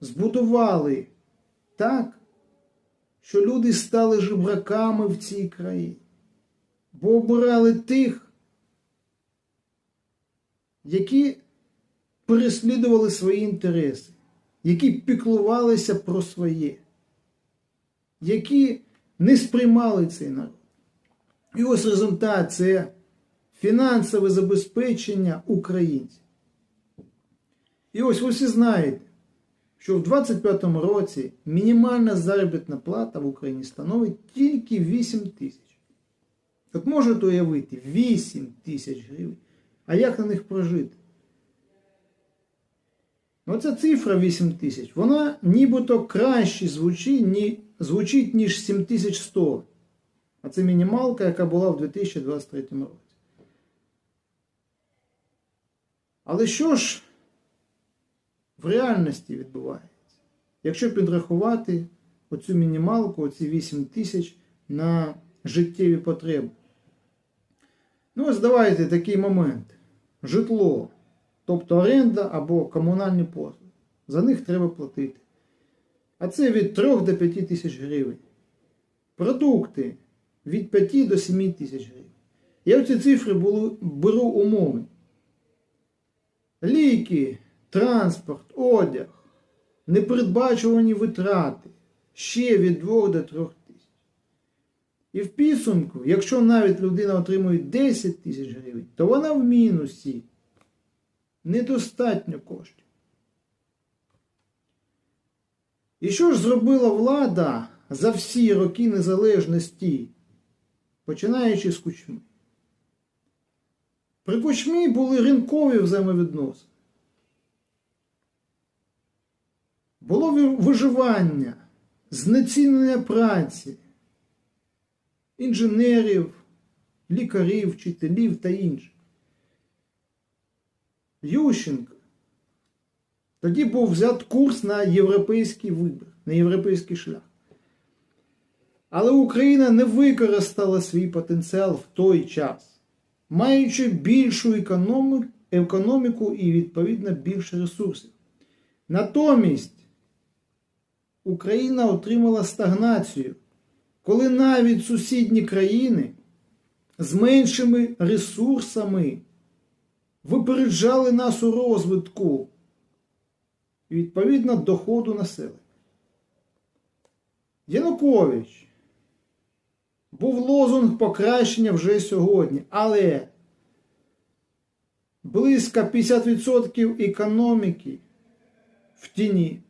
збудували так, що люди стали жебраками в цій країні, бо обирали тих, які переслідували свої інтереси, які піклувалися про своє, які не сприймали цей народ. І ось результат це фінансове забезпечення українців. І ось ви всі знаєте, що в 2025 році мінімальна заробітна плата в Україні становить тільки 8 тисяч. От можете уявити 8 тисяч гривень. А як на них прожити? Оця цифра 8 тисяч, вона нібито краще звучить, ні, звучить ніж 7100. А це мінімалка, яка була в 2023 році. Але що ж в реальності відбувається? Якщо підрахувати оцю мінімалку, оці 8 тисяч на життєві потреби. Ну, ось давайте такий момент. Житло, тобто оренда або комунальні послуги. За них треба платити. А це від 3 до 5 тисяч гривень. Продукти від 5 до 7 тисяч гривень. Я ці цифри беру умови. Ліки, транспорт, одяг, непередбачувані витрати ще від 2 до 3 тисяч. І в підсумку, якщо навіть людина отримує 10 тисяч гривень, то вона в мінусі. Недостатньо коштів. І що ж зробила влада за всі роки незалежності, починаючи з кучми? При кучмі були ринкові взаємовідносини. Було виживання, знецінення праці, інженерів, лікарів, вчителів та інших. Ющенко. Тоді був взят курс на європейський вибір, на європейський шлях. Але Україна не використала свій потенціал в той час, маючи більшу економі- економіку і, відповідно, більше ресурсів. Натомість Україна отримала стагнацію, коли навіть сусідні країни з меншими ресурсами випереджали нас у розвитку і, відповідно, доходу населення. Янукович був лозунг покращення вже сьогодні, але близько 50% економіки в тіні.